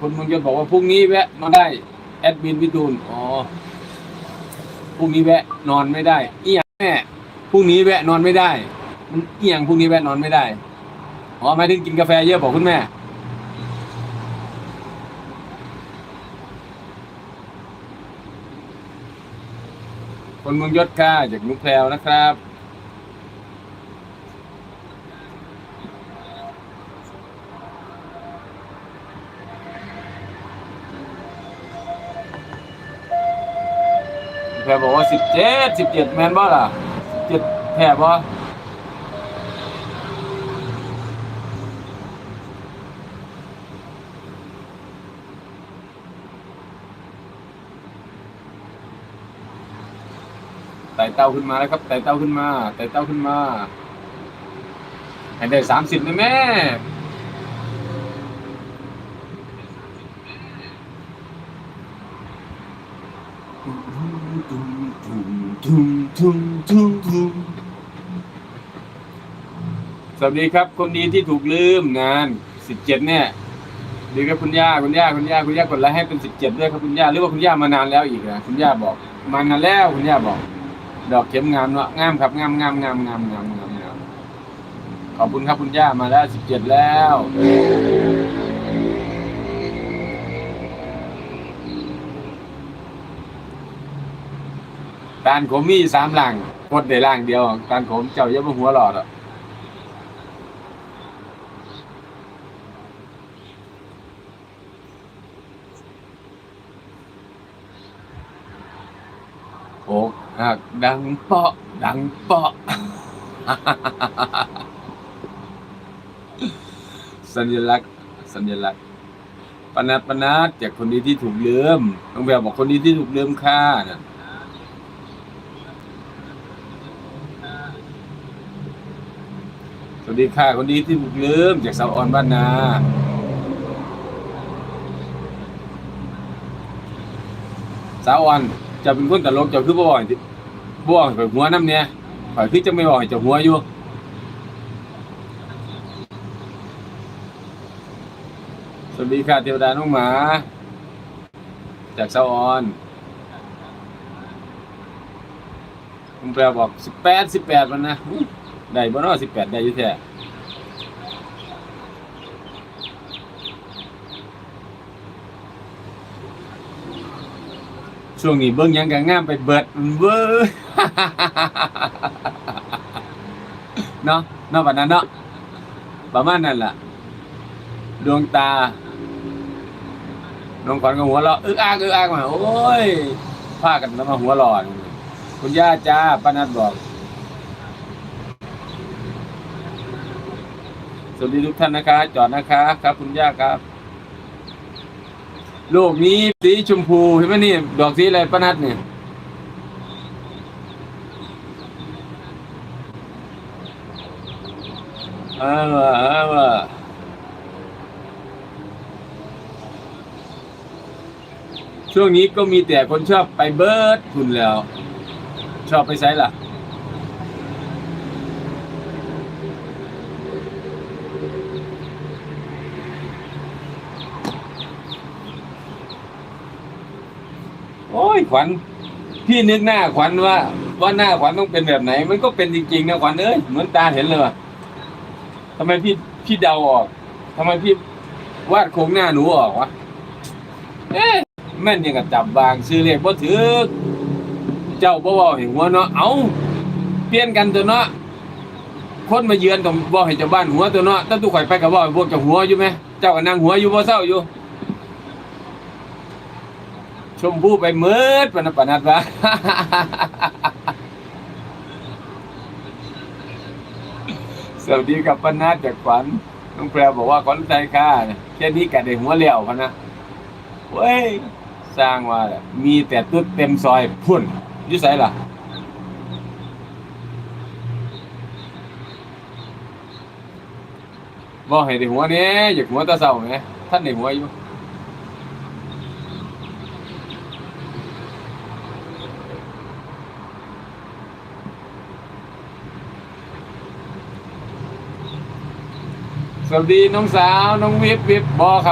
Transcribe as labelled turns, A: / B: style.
A: คนมึงจะบอกว่าพรุ่งนี้แวะนอนได้ แอดมินวิทูลอ๋อพรุ่งนี้แวะนอนไม่ได้ เอียงแม่พรุ่งนี้แวะนอนไม่ได้ มันเอียงพรุ่งนี้แวะนอนไม่ได้อ๋อหมายถึงกินกาแฟเยอะบอกคุณแม่คนเมืองยศค่ะจากนุกแพรวนะครับ พรบอกว่าสิบเจ็ดสิบเจ็ดแมนบ่ล่ะเจ็ดแพรบ่ไต่เต้าขึ้นมาแล้วครับไต่เต้าขึ้นมาไต่เต้าขึ้นมาให้ได้สามสิบนะแม่ สวัสดีครับ คนดีที่ถูกลืมงานสิบเจ็ดเนี่ยดีครับคุณย่าคุณย่าคุณย่าคุณย่ากดไลค์ให้เป็นสิบเจ็ดด้วยครับคุณย่าหรือว่าคุณย่ามานานแล้วอีกนะคุณย่าบอก มานานแล้วคุณย่าบอก ดอกเข็มงามเนาะงามครับงามงามงามงามงามงามงามขอบคุณครับคุณย่ามาแล้วสิบเจ็ดแล้ว การขมมีสามหลังกดได้ล่างเดียวการขมเจ้าเยอะมาหัวหลอดอะโอกหักดังเปาะดังเปาะ สัญลักษณ์สัญลักษณ์ปนัดปนัดจากคนดีที่ถูกลืมน้องแบบบอกคนดีที่ถูกลืมค่าน่ะ วัสดีค่ะ คนดีที่บุกลืมจากสาวออนบ้านนาสาวออนจะเป็นคนตลกจะคือบ่บ่อยบ่อยข่อยหัวน้ำเนี่ยข่อยคือจะไม่บ่อยจะหัวอยู่สวัสดีค่ะเทวดาน้องหมา จากสาวออนคุณแปลบอกสิบแปดสิบแปดมันนะ ได้บ่นาะสิบแปดได้อยู่แท้ช่วงนี้เบิ่งยังก็งามไปเบิดเว้ยเนาะเนาะบัดนั้นเนาะประมาณนั้นล่ะ ดวงตาน้องขวัญก็หัวเราะอึกอักอึกอักมาโอ้ยพากันแล้วมาหัวเรอนคุณย่าจ้าป้านัดบอก สวัสดีทุกท่านนะคะ จอดนะคะครับ คุณย่าครับโลกนี้สีชมพูเห็นไหมนี่ ดอกสีอะไรป้านัดเนี่ยเออเออช่วงนี้ก็มีแต่คนชอบไปเบิร์ดคุณแล้ว ชอบไปไซล่ะ โอ้ยขวัญพี่นึกหน้าขวัญว่า ว่าหน้าขวัญต้องเป็นแบบไหน มันก็เป็นจริงๆนะขวัญเอ้ยเหมือนตาเห็นเลยวะทำไมพี่พี่เดาออกทำไมพี่วาดโครงหน้าหนูออกวะเอ๊ะแม่นยังกับจับบางซื้อเลขบ่ถือเจ้าบ่เว้าให้หัวเนาะเอาเปลี่ยนกันตัวเนาะคนมาเยือนต้องบ่ให้เจ้าบ้านหัวตัวเนาะถ้าตุข่อยไปกับบ่ให้พวกเจ้าหัวอยู่ไหมเจ้าก็นั่งหัวอยู่บ่เศร้าอยู่ ชมพู่ไปมิดปนัดปนัดวะสวัสดีกับปนัดจากขวัญน้องแพรบอกว่าขวัญใจค่ะแค่นี้กัดได้หัวเลี้ยวพะนะเว้ยสร้างว่า มีแต่ตุ๊ดเต็มซอยพุ่นยุ่ใส่ล่ะบอกให้ได้หัวเนี้ยอยากหัวตาเศร้าไหมท่านได้หัวอยู่ สวัสดีน้องสาวน้องวิบวิบบอครับ